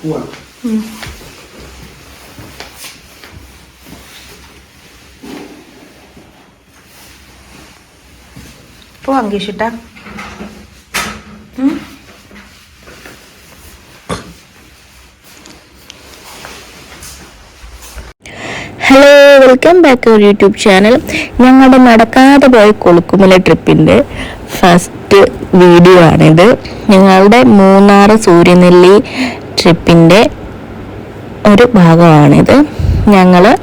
പോവാം പോവാം കേശുട്ടാ hello welcome back our YouTube channel ഞങ്ങളുടെ നടക്കാതെ പോയ കൊളുക്കുമല ട്രിപ്പിന്റെ ഫസ്റ്റ് വീഡിയോ ആണിത്. ഞങ്ങളുടെ മൂന്നാർ സൂര്യനെല്ലി ട്രിപ്പിന്റെ ഒരു ഭാഗമാണിത്. ഞങ്ങൾ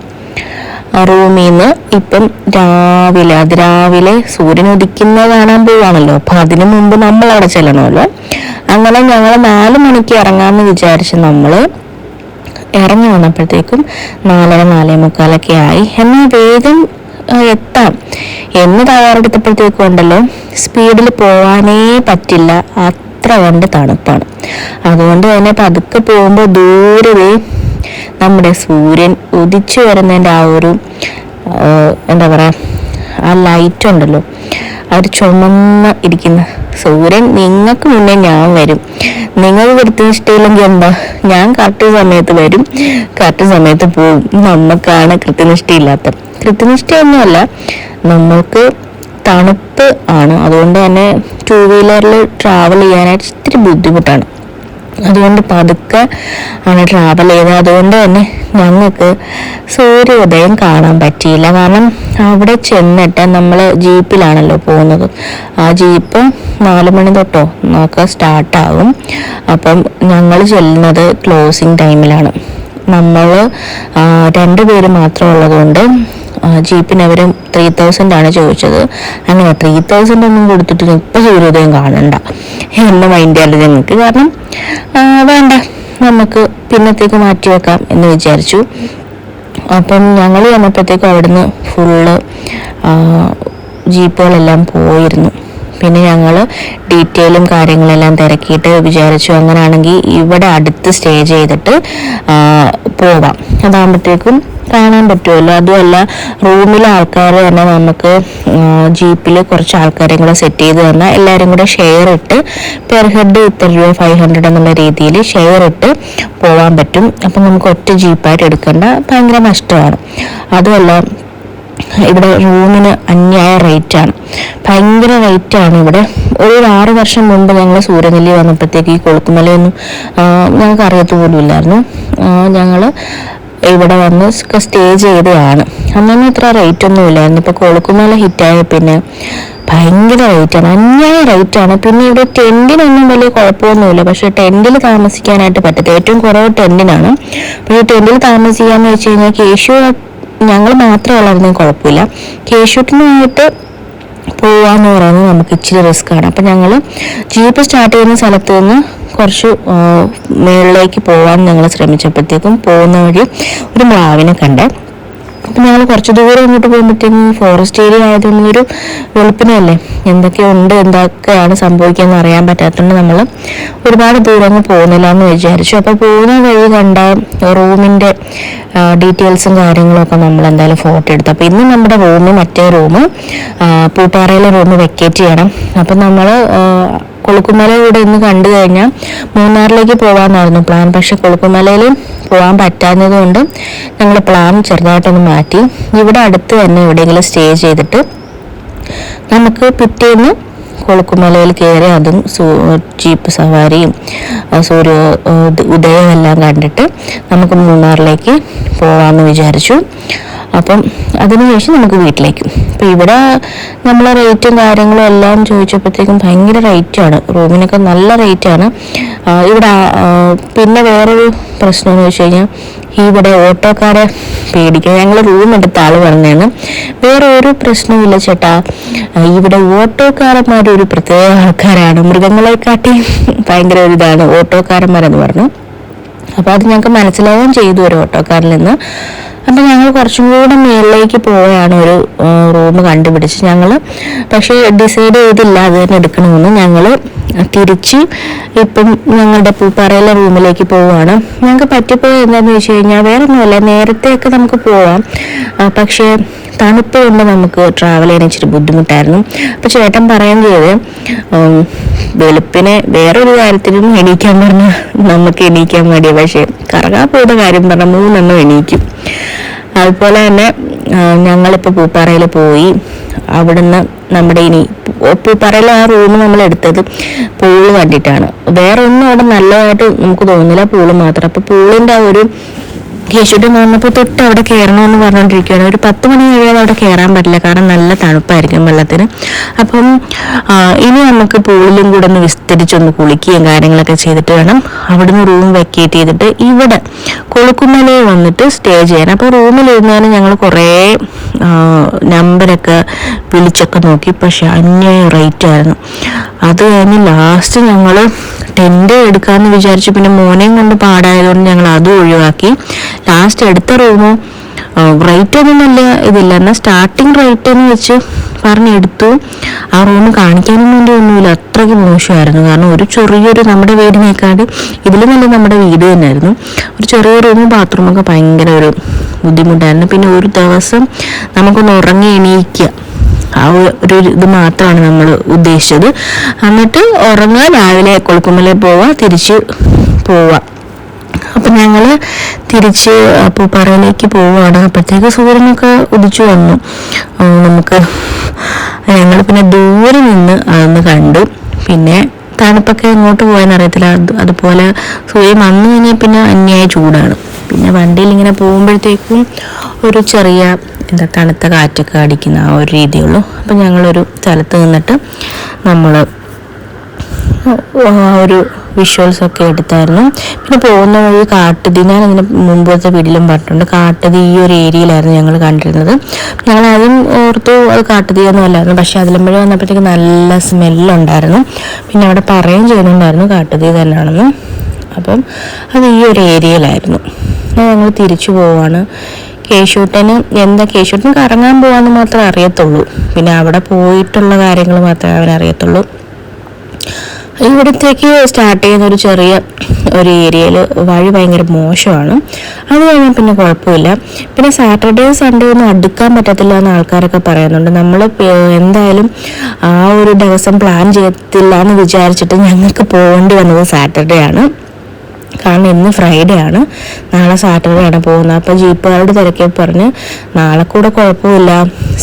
റൂമിൽ നിന്ന് ഇപ്പം രാവിലെ അതിരാവിലെ സൂര്യൻ ഉദിക്കുന്ന കാണാൻ പോവാണല്ലോ. അപ്പം അതിനു മുമ്പ് നമ്മൾ അവിടെ ചെല്ലണമല്ലോ. അങ്ങനെ ഞങ്ങൾ നാല് മണിക്ക് ഇറങ്ങാമെന്ന് വിചാരിച്ച് നമ്മൾ ഇറങ്ങി വന്നപ്പോഴത്തേക്കും നാലര നാലേ മുക്കാലൊക്കെ ആയി. എന്നാൽ വേഗം എത്താം. എന്ന് തയ്യാറെടുത്തപ്പോഴത്തേക്കും ഉണ്ടല്ലോ സ്പീഡിൽ പോവാനേ പറ്റില്ല. അത്ര കണ്ട് തണുപ്പാണ്. അതുകൊണ്ട് തന്നെ പതുക്കെ പോകുമ്പോൾ ദൂരവേ നമ്മുടെ സൂര്യൻ ഉദിച്ചു വരുന്നതിന്റെ ആ ഒരു എന്താ പറയുക ആ ലൈറ്റ് ഉണ്ടല്ലോ ഒരു ചുമന്ന ഇരിക്കുന്ന സൂര്യൻ നിങ്ങൾക്ക് മുന്നേ ഞാൻ വരും. നിങ്ങൾ കൃത്യനിഷ്ഠയില്ലെങ്കിൽ എന്താ? ഞാൻ കറക്റ്റ് സമയത്ത് വരും കറക്റ്റ് സമയത്ത് പോകും. നമുക്കാണ് കൃത്യനിഷ്ഠയില്ലാത്ത കൃത്യനിഷ്ഠയൊന്നുമല്ല നമ്മൾക്ക് തണുപ്പ് ആണ്. അതുകൊണ്ട് തന്നെ ടൂ വീലറിൽ ട്രാവൽ ചെയ്യാനായിട്ട് ഇത്തിരി ബുദ്ധിമുട്ടാണ്. അതുകൊണ്ട് പതുക്കെ ആണ് ട്രാവൽ ചെയ്തത്. അതുകൊണ്ട് തന്നെ ഞങ്ങൾക്ക് സൂര്യോദയം കാണാൻ പറ്റിയില്ല. കാരണം അവിടെ ചെന്നിട്ട് നമ്മൾ ജീപ്പിലാണല്ലോ പോകുന്നത്. ആ ജീപ്പ് നാല് മണി തൊട്ടോ നമുക്ക് സ്റ്റാർട്ടാകും അപ്പം ഞങ്ങൾ ചെല്ലുന്നത് ക്ലോസിങ് ടൈമിലാണ് നമ്മൾ രണ്ട് പേര് ഉള്ളതുകൊണ്ട് ആ, ജീപ്പിന് അവർ ത്രീ തൗസൻഡ് ആണ് ചോദിച്ചത്. അങ്ങനെ ത്രീ തൗസൻഡ് ഒന്നും കൊടുത്തിട്ട് ഇപ്പം സൂര്യോദയം കാണണ്ട. എന്ന് മൈൻഡ് ചെയ്യാതെ ഞങ്ങൾക്ക് കാരണം വേണ്ട. നമുക്ക് പിന്നത്തേക്ക് മാറ്റി വെക്കാം എന്ന് വിചാരിച്ചു. അപ്പം ഞങ്ങൾ വന്നപ്പോഴത്തേക്കും അവിടുന്ന് ഫുള്ള് ജീപ്പുകളെല്ലാം പോയിരുന്നു. പിന്നെ ഞങ്ങൾ ഡീറ്റെയിലും കാര്യങ്ങളെല്ലാം തിരക്കിയിട്ട് വിചാരിച്ചു അങ്ങനെയാണെങ്കിൽ ഇവിടെ അടുത്ത് സ്റ്റേ ചെയ്തിട്ട് പോവാം. അതാകുമ്പോഴത്തേക്കും കാണാൻ പറ്റുമല്ലോ അതുമല്ല റൂമിലെ ആൾക്കാർ തന്നെ നമുക്ക് ജീപ്പിൽ കുറച്ച് ആൾക്കാരെ കൂടെ സെറ്റ് ചെയ്ത് തന്നാൽ എല്ലാവരും കൂടെ ഷെയർ ഇട്ട് പെർ ഹെഡ് ഇത്ര രൂപ ഫൈവ് ഹൺഡ്രഡ് എന്നുള്ള രീതിയിൽ ഷെയർ ഇട്ട് പോകാൻ പറ്റും. അപ്പം നമുക്ക് ഒറ്റ ജീപ്പായിട്ട് എടുക്കേണ്ട ഭയങ്കര നഷ്ടമാണ്. അതുമല്ല ഇവിടെ റൂമിന് അന്യായ റേറ്റാണ് ഭയങ്കര റേറ്റാണ് ഇവിടെ. ഒരു ആറ് വർഷം മുമ്പ് ഞങ്ങൾ സൂര്യനെല്ലി വന്നപ്പോഴത്തേക്ക് ഈ കൊളുക്കുമലയൊന്നും ഞങ്ങൾക്ക് അറിയത്തു പോലും ഇല്ലായിരുന്നു ഞങ്ങൾ ഇവിടെ വന്ന് സ്റ്റേ ചെയ്തതാണ്. അന്നൊന്നും ഇത്ര റേറ്റ് ഒന്നും ഇല്ലായിരുന്നു. ഇപ്പോൾ കൊളുക്കുമല ഹിറ്റായ പിന്നെ ഭയങ്കര റേറ്റാണ് അന്യായ റേറ്റാണ് പിന്നെ ഇവിടെ ടെന്റിനൊന്നും വലിയ കുഴപ്പമൊന്നുമില്ല. പക്ഷേ ടെന്റിൽ താമസിക്കാനായിട്ട് പറ്റത്തില്ല. ഏറ്റവും കുറവ് ടെന്റിനാണ് പക്ഷെ ടെന്റിൽ താമസിക്കാന്ന് വെച്ച് കഴിഞ്ഞാൽ കേശു ഞങ്ങൾ മാത്രമുള്ളായിരുന്നു കുഴപ്പമില്ല. കേശുട്ടിനായിട്ട് പോവാന്ന് പറയുന്നത് നമുക്ക് ഇച്ചിരി റിസ്ക് ആണ്. അപ്പം ഞങ്ങൾ ജീപ്പ് സ്റ്റാർട്ട് ചെയ്യുന്ന സ്ഥലത്ത് നിന്ന് കുറച്ച് മുകളിലേക്ക് പോകാൻ ഞങ്ങൾ ശ്രമിച്ചപ്പോഴത്തേക്കും പോകുന്ന വഴി ഒരു മ്ലാവിനെ കണ്ടേ. അപ്പം ഞങ്ങൾ കുറച്ച് ദൂരം ഇങ്ങോട്ട് പോകുമ്പോഴത്തേക്കും ഫോറസ്റ്റ് ഏരിയ ആയതൊന്നും ഒരു വെളുപ്പിനല്ലേ? എന്തൊക്കെയുണ്ട് എന്തൊക്കെയാണ് സംഭവിക്കുകയെന്ന് അറിയാൻ പറ്റാത്തതുകൊണ്ട് നമ്മൾ ഒരുപാട് ദൂരം അങ്ങ് പോകുന്നില്ല എന്ന് വിചാരിച്ചു. അപ്പോൾ പോകുന്ന വഴി കണ്ട റൂമിന്റെ ഡീറ്റെയിൽസും കാര്യങ്ങളും ഒക്കെ നമ്മൾ എന്തായാലും ഫോട്ടോ എടുത്തു. അപ്പോൾ ഇന്ന് നമ്മുടെ റൂം മറ്റേ റൂം പൂട്ടാറയിലെ റൂം വെക്കേറ്റ് ചെയ്യണം. അപ്പം നമ്മൾ കൊളുക്കുമല കൂടെ ഇന്ന് കണ്ടു കഴിഞ്ഞാൽ മൂന്നാറിലേക്ക് പോകാമെന്നായിരുന്നു പ്ലാൻ പക്ഷെ കൊളുക്കുമലയിൽ പോകാൻ പറ്റാഞ്ഞത് കൊണ്ട് ഞങ്ങൾ പ്ലാൻ ചെറുതായിട്ടൊന്ന് മാറ്റി. ഇവിടെ അടുത്ത് തന്നെ എവിടെയെങ്കിലും സ്റ്റേ ചെയ്തിട്ട് നമുക്ക് പിറ്റേന്ന് കൊളുക്കുമലയിൽ കയറി അതും ജീപ്പ് സവാരിയും സൂര്യ ഉദയമെല്ലാം കണ്ടിട്ട് നമുക്ക് മൂന്നാറിലേക്ക് പോകാമെന്ന് വിചാരിച്ചു. അപ്പം അതിനുശേഷം നമുക്ക് വീട്ടിലേക്ക്. അപ്പം ഇവിടെ നമ്മൾ റേറ്റും കാര്യങ്ങളും എല്ലാം ചോദിച്ചപ്പോഴത്തേക്കും ഭയങ്കര റേറ്റാണ് റൂമിനൊക്കെ നല്ല റേറ്റാണ് ഇവിടെ പിന്നെ വേറൊരു പ്രശ്നം എന്ന് വെച്ച് കഴിഞ്ഞാൽ ഇവിടെ ഓട്ടോക്കാരെ പേടിക്കുക ഞങ്ങൾ റൂം എടുത്ത ആൾ പറഞ്ഞാണ് വേറെ ഒരു പ്രശ്നവുമില്ല ചേട്ടാ. ഇവിടെ ഓട്ടോക്കാരന്മാർ ഒരു പ്രത്യേക ആൾക്കാരാണ്. മൃഗങ്ങളെക്കാട്ടി ഭയങ്കര ഒരു ഇതാണ് ഓട്ടോക്കാരന്മാരെന്ന് പറഞ്ഞു. അപ്പോൾ അത് ഞങ്ങൾക്ക് മനസ്സിലാവുകയും ചെയ്തു ഒരു ഓട്ടോക്കാരിൽ നിന്ന്. അപ്പം ഞങ്ങൾ കുറച്ചും കൂടെ മേളിലേക്ക് പോവുകയാണ് ഒരു റൂം കണ്ടുപിടിച്ച് ഞങ്ങൾ. പക്ഷേ ഡിസൈഡ് ചെയ്തില്ല അത് തന്നെ എടുക്കണമെന്ന്. ഞങ്ങൾ തിരിച്ച് ഇപ്പം ഞങ്ങളുടെ പൂപ്പാറയിലെ റൂമിലേക്ക് പോവുകയാണ്. ഞങ്ങൾക്ക് പറ്റിപ്പോയത് എന്താണെന്ന് വെച്ച് കഴിഞ്ഞാൽ വേറെ ഒന്നുമല്ല നേരത്തെയൊക്കെ നമുക്ക് പോവാം. പക്ഷേ തണുപ്പ് കൊണ്ട് നമുക്ക് ട്രാവൽ ചെയ്യാൻ ഇച്ചിരി ബുദ്ധിമുട്ടായിരുന്നു. അപ്പോൾ ചേട്ടൻ പറയാൻ ചെയ്ത് വെളുപ്പിനെ വേറൊരു കാര്യത്തിനും എണീക്കാൻ പറഞ്ഞാൽ നമുക്ക് എണീക്കാൻ മടിയ. പക്ഷേ കറങ്ങാൻ പോകുന്ന കാര്യം പറഞ്ഞാൽ മൂന്നെണ്ണം എണീക്കും. അതുപോലെ തന്നെ ഞങ്ങളിപ്പോൾ പൂപ്പാറയിൽ പോയി അവിടുന്ന് നമ്മുടെ ഇനി പൂപ്പാറയിൽ ആ റൂം നമ്മൾ എടുത്തത് പൂൾ കണ്ടിട്ടാണ്. വേറെ ഒന്നും അവിടെ നല്ലതായിട്ട് നമുക്ക് തോന്നുന്നില്ല പൂൾ മാത്രം. അപ്പോൾ പൂളിന്റെ ആ ഒരു കേശുട്ടൻ വന്നപ്പോൾ തൊട്ട് അവിടെ കയറണമെന്ന് പറഞ്ഞുകൊണ്ടിരിക്കുകയാണ്. ഒരു പത്ത് മണി കഴിയാതെ അവിടെ കയറാൻ പറ്റില്ല. കാരണം നല്ല തണുപ്പായിരിക്കും വെള്ളത്തിന്. അപ്പം ഇനി നമുക്ക് പൂളിലും കൂടെ ഒന്ന് വിസ്തരിച്ചൊന്ന് കുളിക്കുകയും കാര്യങ്ങളൊക്കെ ചെയ്തിട്ട് വേണം അവിടുന്ന് റൂം വെക്കേറ്റ് ചെയ്തിട്ട് ഇവിടെ കൊളുക്കുമലയിൽ വന്നിട്ട് സ്റ്റേ ചെയ്യാൻ. അപ്പോൾ റൂമിൽ ഇരുന്നാലും ഞങ്ങൾ കുറേ നമ്പരൊക്കെ വിളിച്ചൊക്കെ നോക്കി. പക്ഷെ അന്യായ റേറ്റ് ആയിരുന്നു. അത് കഴിഞ്ഞ് ലാസ്റ്റ് ഞങ്ങൾ ടെന്റ് എടുക്കാമെന്ന് വിചാരിച്ചു. പിന്നെ മോനെയും കൊണ്ട് പാടായതുകൊണ്ട് ഞങ്ങൾ അതും ഒഴിവാക്കി. ലാസ്റ്റ് എടുത്ത റൂമോ റേറ്റ് ഒന്നും നല്ല ഇതില്ല. എന്നാൽ സ്റ്റാർട്ടിങ് റേറ്റ് എന്ന് വെച്ച് പറഞ്ഞെടുത്തു ആ റൂം കാണിക്കാനും വേണ്ടി ഒന്നുമില്ല. അത്രയ്ക്ക് മോശമായിരുന്നു. കാരണം ഒരു ചെറിയൊരു നമ്മുടെ വീടിനേക്കാട് ഇതിൽ നല്ല നമ്മുടെ വീട് തന്നെയായിരുന്നു. ഒരു ചെറിയ റൂമും ബാത്റൂമൊക്കെ ഭയങ്കര ഒരു ബുദ്ധിമുട്ടായിരുന്നു. പിന്നെ ഒരു ദിവസം നമുക്കൊന്ന് ഉറങ്ങി എണീക്കുക ആ ഒരു ഇത് മാത്രമാണ് നമ്മൾ ഉദ്ദേശിച്ചത്. എന്നിട്ട് ഉറങ്ങുക രാവിലെ കൊളുക്കുമല പോവുക തിരിച്ച് പോവുക. അപ്പം ഞങ്ങൾ തിരിച്ച് പൂപ്പാറയിലേക്ക് പോവുകയാണ്. അപ്പോഴത്തേക്ക് സൂര്യനൊക്കെ ഉദിച്ചു വന്നു. നമുക്ക് ഞങ്ങൾ പിന്നെ ദൂരെ നിന്ന് അതൊന്ന് കണ്ടു. പിന്നെ തണുപ്പൊക്കെ എങ്ങോട്ട് പോകാൻ അറിയത്തില്ല. അത് അതുപോലെ സൂര്യൻ വന്നു കഴിഞ്ഞാൽ പിന്നെ അന്യായ ചൂടാണ്. പിന്നെ വണ്ടിയിൽ ഇങ്ങനെ പോകുമ്പോഴത്തേക്കും ഒരു ചെറിയ എന്താ തണുത്ത കാറ്റൊക്കെ അടിക്കുന്ന ആ ഒരു രീതിയുള്ളൂ അപ്പം ഞങ്ങളൊരു സ്ഥലത്ത് നിന്നിട്ട് നമ്മൾ ഒരു വിഷ്വൽസ് ഒക്കെ എടുത്തായിരുന്നു. പിന്നെ പോകുന്ന വഴി കാട്ടുതി ഞാൻ അതിന് മുമ്പത്തെ വീട്ടിലും പറഞ്ഞിട്ടുണ്ട്. കാട്ടുതീ ഈ ഒരു ഏരിയയിലായിരുന്നു ഞങ്ങൾ കണ്ടിരുന്നത്. ഞങ്ങൾ ആദ്യം ഓർത്തു അത് കാട്ടുതീ അല്ലായിരുന്നു. പക്ഷെ അതിലുമ്പഴ വന്നപ്പോഴത്തേക്ക് നല്ല സ്മെല്ലുണ്ടായിരുന്നു പിന്നെ അവിടെ പറയുകയും ചെയ്യുന്നുണ്ടായിരുന്നു കാട്ടുതീ തന്നെയാണെന്ന്. അപ്പം അത് ഈ ഒരു ഏരിയയിലായിരുന്നു. ഞങ്ങൾ തിരിച്ചു പോവാണ്. കേശൂട്ടന് എന്താ കേശൂട്ടന് കറങ്ങാൻ പോവാന്ന് മാത്രമേ അറിയത്തുള്ളൂ. പിന്നെ അവിടെ പോയിട്ടുള്ള കാര്യങ്ങൾ മാത്രമേ അവൻ അറിയത്തുള്ളൂ. ഇവിടത്തേക്ക് സ്റ്റാർട്ട് ചെയ്യുന്ന ഒരു ചെറിയ ഒരു ഏരിയയിൽ വഴി ഭയങ്കര മോശമാണ്. അത് കഴിഞ്ഞാൽ പിന്നെ കുഴപ്പമില്ല. പിന്നെ സാറ്റർഡേ സൺഡേ ഒന്നും അടുക്കാൻ പറ്റത്തില്ല എന്ന് ആൾക്കാരൊക്കെ പറയുന്നുണ്ട്. നമ്മൾ എന്തായാലും ആ ഒരു ദിവസം പ്ലാൻ ചെയ്യത്തില്ല എന്ന് വിചാരിച്ചിട്ട് ഞങ്ങൾക്ക് പോകേണ്ടി വന്നത് സാറ്റർഡേ ആണ്. കാരണം ഇന്ന് ഫ്രൈഡേ ആണ്. നാളെ സാറ്റർഡേ ആണ് പോകുന്നത്. അപ്പോൾ ജീപ്പുകാരോട് തിരക്കി പറഞ്ഞ് നാളെ കൂടെ കുഴപ്പമില്ല.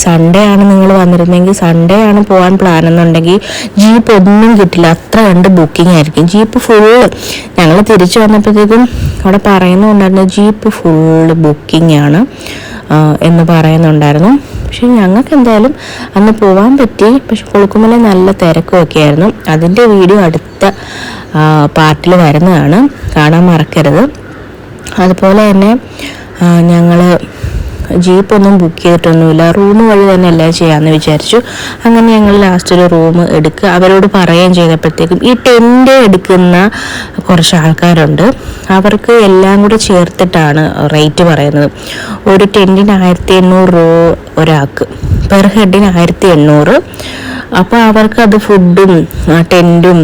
സൺഡേ ആണ് നിങ്ങൾ വന്നിരുന്നെങ്കിൽ സൺഡേ ആണ് പോകാൻ പ്ലാൻ എന്നുണ്ടെങ്കിൽ ജീപ്പ് ഒന്നും കിട്ടില്ല. അത്ര കണ്ട് ബുക്കിംഗ് ആയിരിക്കും. ജീപ്പ് ഫുള്ള് ഞങ്ങൾ തിരിച്ചു വന്നപ്പോഴത്തേക്കും അവിടെ പറയുന്നുണ്ടായിരുന്നു ജീപ്പ് ഫുള്ള് ബുക്കിംഗ് ആണ് എന്ന് പറയുന്നുണ്ടായിരുന്നു. പക്ഷെ ഞങ്ങൾക്ക് എന്തായാലും അന്ന് പോകാൻ പറ്റി. പക്ഷെ കൊളുക്കുമല നല്ല തിരക്കുമൊക്കെ ആയിരുന്നു അതിന്റെ വീഡിയോ അടുത്ത പാർട്ടിൽ വരുന്നതാണ്. കാണാൻ മറക്കരുത്. അതുപോലെ തന്നെ ഞങ്ങൾ ജീപ്പൊന്നും ബുക്ക് ചെയ്തിട്ടൊന്നുമില്ല. റൂം വഴി തന്നെ എല്ലാം ചെയ്യാമെന്ന് വിചാരിച്ചു. അങ്ങനെ ഞങ്ങൾ ലാസ്റ്റ് ഒരു റൂം എടുക്കുക. അവരോട് പറയുകയും ചെയ്തപ്പോഴത്തേക്കും ഈ ടെന്റ് എടുക്കുന്ന കുറച്ച് ആൾക്കാരുണ്ട്. അവർക്ക് എല്ലാം കൂടെ ചേർത്തിട്ടാണ് റേറ്റ് പറയുന്നത്. ഒരു ടെന്റിന് ആയിരത്തി എണ്ണൂറ് രൂപ ഒരാൾക്ക്. പെർ ഹെഡിന് ആയിരത്തി എണ്ണൂറ്. അപ്പോൾ അവർക്ക് അത് ഫുഡും ടെന്റും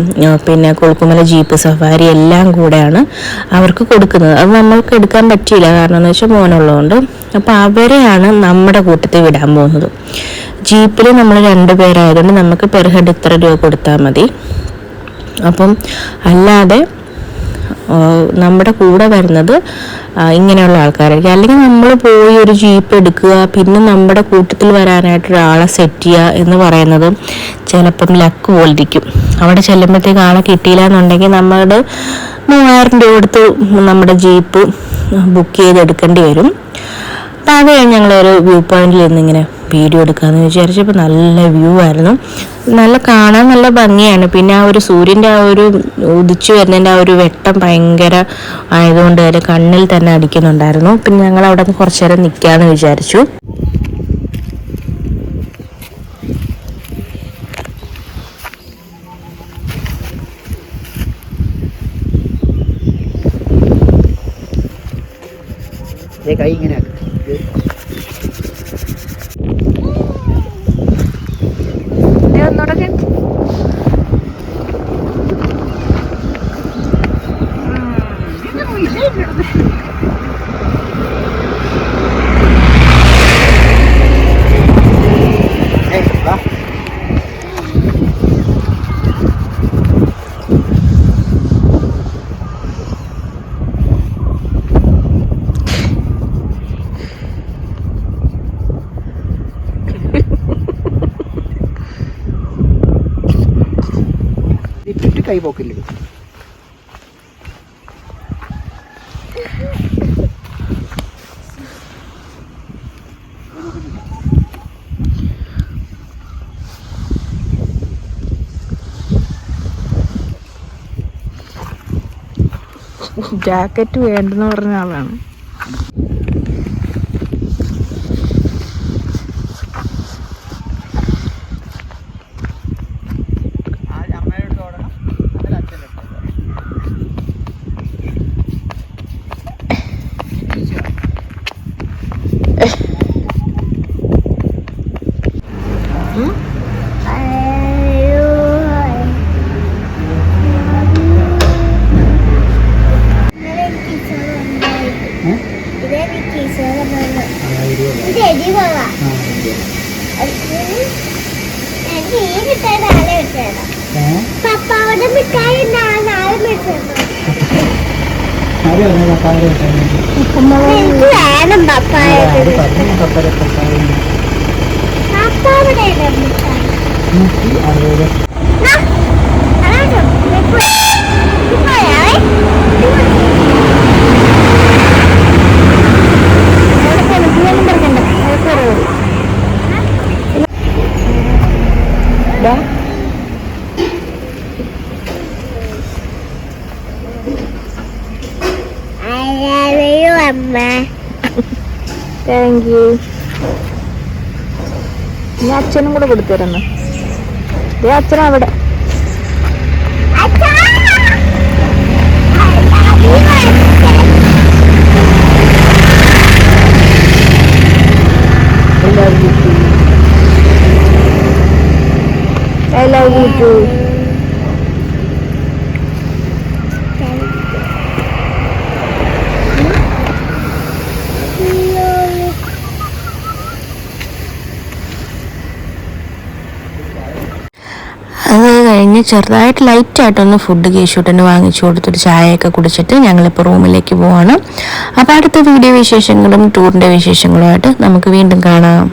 പിന്നെ കൊളുക്കുമല ജീപ്പ് സഫാരി എല്ലാം കൂടെയാണ് അവർക്ക് കൊടുക്കുന്നത്. അത് നമ്മൾക്ക് എടുക്കാൻ പറ്റിയില്ല. കാരണം എന്ന് വെച്ചാൽ മോനുള്ളതുകൊണ്ട്. അപ്പോൾ അവരെയാണ് നമ്മുടെ കൂട്ടത്തിൽ വിടാൻ പോകുന്നത്. ജീപ്പിൽ നമ്മൾ രണ്ട് പേരായതുകൊണ്ട് നമുക്ക് പെർ ഹെഡ് ഇത്ര രൂപ കൊടുത്താൽ മതി. അപ്പം അല്ലാതെ നമ്മുടെ കൂടെ വരുന്നത് ഇങ്ങനെയുള്ള ആൾക്കാരായിരിക്കും. അല്ലെങ്കിൽ നമ്മൾ പോയി ഒരു ജീപ്പ് എടുക്കുക പിന്നെ നമ്മുടെ കൂട്ടത്തിൽ വരാനായിട്ട് ഒരാളെ സെറ്റ് ചെയ്യുക എന്ന് പറയുന്നത് ചിലപ്പം ലക്ക് പോലിരിക്കും. അവിടെ ചെല്ലുമ്പോഴത്തേക്ക് ആളെ കിട്ടിയില്ല എന്നുണ്ടെങ്കിൽ നമ്മുടെ മൂവായിരം രൂപ കൊടുത്ത് നമ്മുടെ ജീപ്പ് ബുക്ക് ചെയ്തെടുക്കേണ്ടി വരും. അപ്പം അത് കഴിഞ്ഞ് ഞങ്ങളൊരു വ്യൂ പോയിന്റിൽ നിന്ന് ഇങ്ങനെ വീഡിയോ എടുക്കാമെന്ന് വിചാരിച്ചപ്പോൾ നല്ല വ്യൂ ആയിരുന്നു. നല്ല കാണാൻ നല്ല ഭംഗിയാണ്. പിന്നെ ആ ഒരു സൂര്യന്റെ ആ ഒരു ഉദിച്ചു വരുന്നതിന്റെ ആ ഒരു വെട്ടം ഭയങ്കര ആയതുകൊണ്ട് തന്നെ കണ്ണിൽ തന്നെ അടിക്കുന്നുണ്ടായിരുന്നു. പിന്നെ ഞങ്ങൾ അവിടെ നിന്ന് കുറച്ചു നേരം നിൽക്കാമെന്ന് വിചാരിച്ചു. കൈ ആക്ക്. ഇത് കൈ പോക്കില്ല? ജാക്കറ്റ് വേണ്ടെന്ന് പറഞ്ഞ ആളാണ്. പപ്പായ പപ്പാവിടെ മിഠായി ആ, അതാണോ? ഇപ്പൊ- ഇപ്പോഴാവേ? I love you, അമ്മ താങ്ക് യു ഞാൻ അച്ഛനും കൂടെ കൊടുത്തിരുന്നു. ദേ അച്ഛൻ അവിടെ. I love you, അച്ഛൻ. ഐ ലവ് യു ടു അത് കഴിഞ്ഞ് ചെറുതായിട്ട് ലൈറ്റായിട്ടൊന്ന് ഫുഡ് കേശൂട്ടന് വാങ്ങിച്ചു കൊടുത്തൊരു ചായയൊക്കെ കുടിച്ചിട്ട് ഞങ്ങളിപ്പോൾ റൂമിലേക്ക് പോവാണ്. അപ്പോൾ അടുത്ത വീഡിയോ വിശേഷങ്ങളും ടൂറിന്റെ വിശേഷങ്ങളുമായിട്ട് നമുക്ക് വീണ്ടും കാണാം.